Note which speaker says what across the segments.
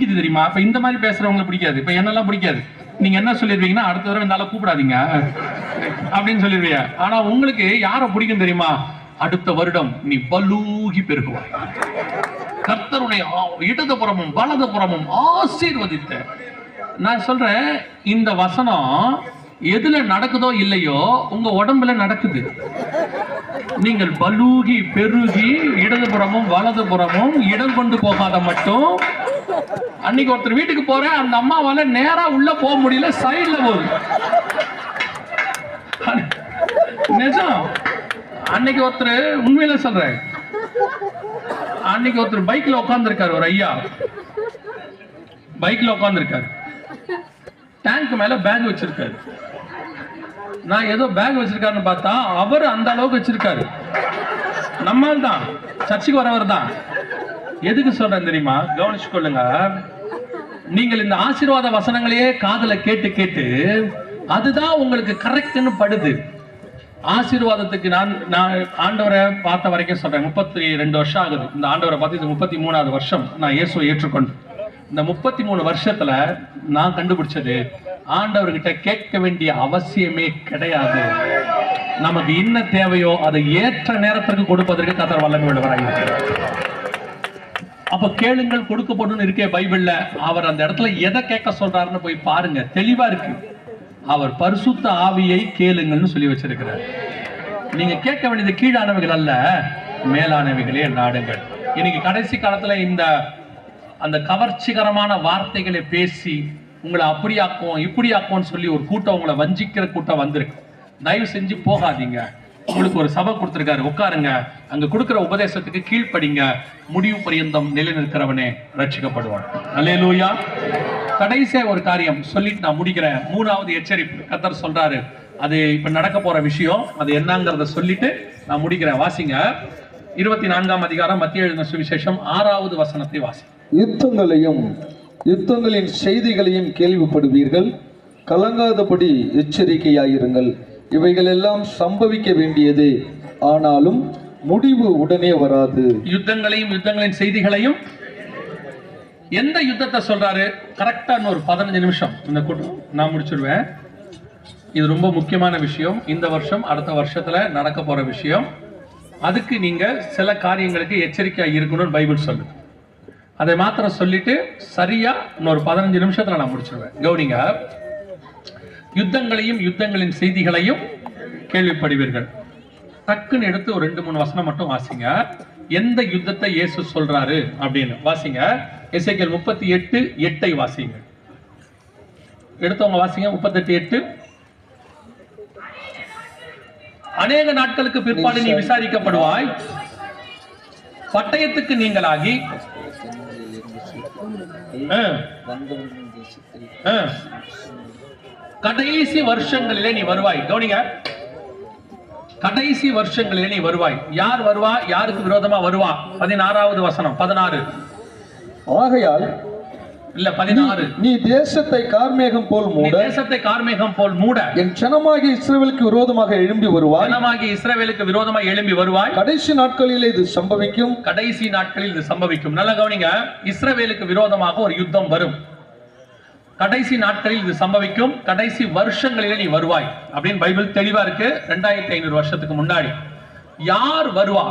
Speaker 1: பிடிக்குது தெரியுமா? இப்ப இந்த மாதிரி பேசுறவங்களை பிடிக்காது. இப்ப என்னெல்லாம் பிடிக்காது? நீங்க என்ன சொல்லிருவீங்கன்னா அடுத்த தடவை இந்த கூப்பிடாதீங்க. அப்படின்னு சொல்லிருவீங்க ஆனா உங்களுக்கு யாரை பிடிக்கும் தெரியுமா? அடுத்த வருடம் நீ பலூகி பெருகுவாய். கர்த்தருடைய ஆ- இடதுபுறமும் வலதுபுறமும் ஆசீர்வதித்த. நான் சொல்றேன் இந்த வசனம் எதுல நடக்குதோ இல்லையோ உங்க உடம்புல நடக்குது. நீங்கள் பலூகி பெருகி இடதுபுறமும் வலதுபுறமும் இடம் கொண்டு போகாத மட்டும் அன்னைக்கு ஒருத்தர் வீட்டுக்கு போறேன் அந்த அம்மாவால நேரா உள்ள போக முடியல சைடுல போகுது. நிஜம். அன்னைக்கு ஒருத்தர் உண்மையில சொல்றேன். அன்னைக்கு ஒருத்தர் பைக்ல உட்காந்துருக்காரு ஒரு ஐயா. பைக்ல உட்காந்துருக்காரு டேங்க் மேல பேக் வச்சிருக்காரு. நான் ஏதோ பேக் வச்சிருக்காருன்னு பார்த்தா அவர் அந்த அளவுக்கு வச்சிருக்காரு. நம்மால் தான் சர்ச்சுக்கு வரவர் தான் எதுக்கு சொல்றேன் தெரியுமா? கவனிச்சு கொள்ளுங்க நீங்கள் இந்த ஆசீர்வாத வசனங்களையே காதல கேட்டு கேட்டு அதுதான் உங்களுக்கு கரெக்ட்னு படுது. ஆசீர்வாதத்துக்கு நான் நான் ஆண்டவரை பார்த்த வரைக்கும் சொல்றேன். முப்பத்தி ரெண்டு வருஷம் ஆகுது. இந்த ஆண்டவரை பார்த்து இது முப்பத்தி மூணாவது வருஷம் நான் இயேசுவை ஏற்றுக்கொண்டு. இந்த முப்பத்தி மூணு வருஷத்துல நான் கண்டுபிடிச்சது ஆண்டவர்கிட்ட கேட்க வேண்டிய அவசியமே கிடையாது. நமக்கு என்ன தேவையோ அதை ஏற்ற நேரத்திற்கு கொடுப்பதற்கு கதர் வல்லமை உள்ளவராக இருக்கிறார். அப்ப கேளுங்கள் கொடுக்கப்படும் இருக்கே பைபிள்ல. அவர் அந்த இடத்துல எதை கேட்க சொல்றாருன்னு போய் பாருங்க. தெளிவா இருக்கு. அவர் பரிசுத்த ஆவியை கேளுங்கள்னு சொல்லி வச்சிருக்கிறார். நீங்க கேட்க வேண்டியது கீழானவைகள் அல்ல மேலானவைகளே நாடுங்கள். இன்னைக்கு கடைசி காலத்துல இந்த அந்த கவர்ச்சிகரமான வார்த்தைகளை பேசி உங்களை அப்படியாக்குவோம் இப்படியாக்குவோம்னு சொல்லி ஒரு கூட்டம் உங்களை வஞ்சிக்கிற கூட்டம் வந்திருக்கு. தயவு செஞ்சு போகாதீங்க. உங்களுக்கு ஒரு சபை கொடுத்துருக்காரு. உட்காருங்க. அங்க கொடுக்குற உபதேசத்துக்கு கீழ்ப்படிங்க. முடிவு பரியந்தம் நிலைநிற்கிறவனே ரட்சிக்கப்படுவான் அல்லேலூயா. கடைசியா ஒரு காரியம் சொல்லிட்டு நான் முடிக்கிறேன். மூணாவது எச்சரிப்பு. கத்தர் சொல்றாரு. அது இப்ப நடக்க போற விஷயம். அது என்னங்கிறத சொல்லிட்டு நான் முடிக்கிறேன். வாசிங்க. இருபத்தி நான்காம் அதிகாரம் மத்திய எழுதின சுவிசேஷம் ஆறாவது வசனத்தை வாசி
Speaker 2: யுத்தங்களையும் யுத்தங்களின் செய்திகளையும் கேள்விப்படுவீர்கள். கலங்காதபடி எச்சரிக்கையாயிருங்கள். இவைகள் எல்லாம் சம்பவிக்க வேண்டியது. ஆனாலும் முடிவு உடனே வராது.
Speaker 1: யுத்தங்களையும் யுத்தங்களின் செய்திகளையும் எந்த யுத்தத்தை சொல்றாரு? கரெக்டா ஒரு பதினஞ்சு நிமிஷம். இந்த கூட்டம் நான் முடிச்சிருவேன். இது ரொம்ப முக்கியமான விஷயம். இந்த வருஷம் அடுத்த வருஷத்துல நடக்க போற விஷயம். அதுக்கு நீங்க சில காரியங்களுக்கு எச்சரிக்கையா இருக்கணும்னு பைபிள் சொல்லுது. அதை மாத்திரம் சொல்லிட்டு சரியா இன்னொரு பதினஞ்சு நிமிஷத்துல நான் முடிச்சிருவேன். கவுனிங்க. யுத்தங்களையும் யுத்தங்களின் செய்திகளையும் கேள்விப்படுவீர்கள். டக்குன்னு எடுத்து ஒரு ரெண்டு மூணு வசனம் மட்டும் வாசிங்க. எந்த யுத்தத்தை இயேசு சொல்றாரு அப்படின்னு வாசிங்க. எசேக்கியேல் முப்பத்தி எட்டு எட்டை வாசிங்க. எடுத்தவங்க வாசிங்க முப்பத்தெட்டு எட்டு அநேக நாட்களுக்கு பிற்பாடு நீ விசாரிக்கப்படுவாய். பட்டயத்துக்கு நீங்களாகி ஆ, கடைசி வருஷங்களிலே நீ வருவாய். கவனிங்க. கடைசி வருஷங்களிலே நீ வருவாய். யார் வருவா? யாருக்கு விரோதமா வருவா? பதினாறாவது வசனம் பதினாறு.
Speaker 2: ஆகையால்
Speaker 1: இல்ல பதினாறு.
Speaker 2: நீ தேசத்தை கார்மேகம் போல் மூட
Speaker 1: தேசத்தை கார்மேகம் போல் மூட.
Speaker 2: என் ஜனமாகிய இஸ்ரவேலுக்கு விரோதமாக எழும்பி வருவாய்.
Speaker 1: ஜனமாகி இஸ்ரவேலுக்கு விரோதமா எழும்பி வருவாய்.
Speaker 2: கடைசி நாட்களிலே இது சம்பவிக்கும்.
Speaker 1: கடைசி நாட்களில் இது சம்பவிக்கும். நல்ல கவனிங்க. இஸ்ரவேலுக்கு விரோதமாக ஒரு யுத்தம் வரும். கடைசி நாட்களில் இது சம்பவிக்கும். கடைசி வருஷங்களிலே நீ வருவாய். அப்படின்னு பைபிள் தெளிவா இருக்கு. ரெண்டாயிரத்தி ஐநூறு வருஷத்துக்கு முன்னாடி. யார் வருவா?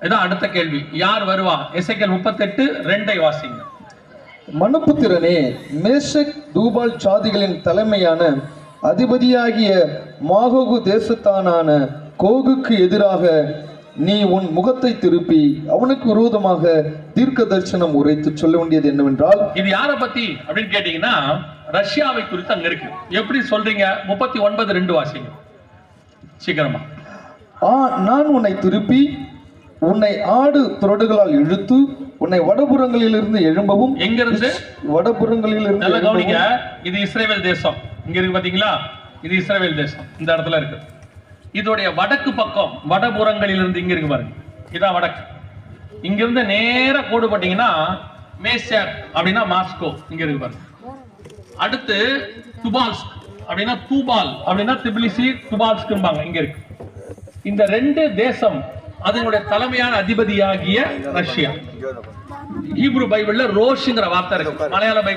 Speaker 1: இதான் அடுத்த கேள்வி. யார் வருவா? எசைக்கல் முப்பத்தெட்டு ரெண்டை வாசிங்க.
Speaker 2: மனுப்புத்திரனே மேஷக் தூபால் சாதிகளின் தலைமையான அதிபதியாகிய மாகோகு தேசத்தானான கோகுக்கு எதிராக நீ உன் முகத்தை திருப்பி அவனுக்கு விரோதமாக தீர்க்க தரிசனம் உரைத்து சொல்ல வேண்டியது என்னவென்றால்
Speaker 1: இது யாரை பத்தி அப்படின்னு கேட்டீங்கன்னா ரஷ்யாவை குறித்து அங்க இருக்கு. எப்படி சொல்றீங்க? முப்பத்தி ஒன்பது ரெண்டு வாசிங்க. சீக்கிரமா.
Speaker 2: ஆ நான் உன்னை திருப்பி உன்னை ஆடு துறடுகளால் இழுத்து உன்னை வடபுறங்களிலிருந்து எழும்பவும்
Speaker 1: எங்க இருந்து
Speaker 2: வடபுறங்களிலிருந்து
Speaker 1: நல்லா கவனிங்க. இது இஸ்ரேல் தேசம். இங்க இருக்கு பாத்தீங்களா? இது இஸ்ரேல் தேசம். இந்த இடத்துல இருக்கு. இதோடைய வடக்கு பக்கம் வடபுறங்களில் இருந்து இங்க இருக்கு பாருங்க. இதான் வடக்கு. இங்க இருந்து நேர கோடு போட்டீங்கன்னா மேசர் அப்படின்னா மாஸ்கோ இங்க இருக்கு பாருங்க. அடுத்து துபால்ஸ்க் அப்படின்னா தூபால் அப்படின்னா திபிலிசி துபால்ஸ்க்கும்பாங்க இங்க இருக்கு. இந்த ரெண்டு தேசம் அதனுடைய தலைமையான அதிபதியாகிய ரஷ்யா. ஹீப்ரு பைபிள்ல ரோஷ்ங்கிற வார்த்தை இருக்கு. மலையாள பைபிள்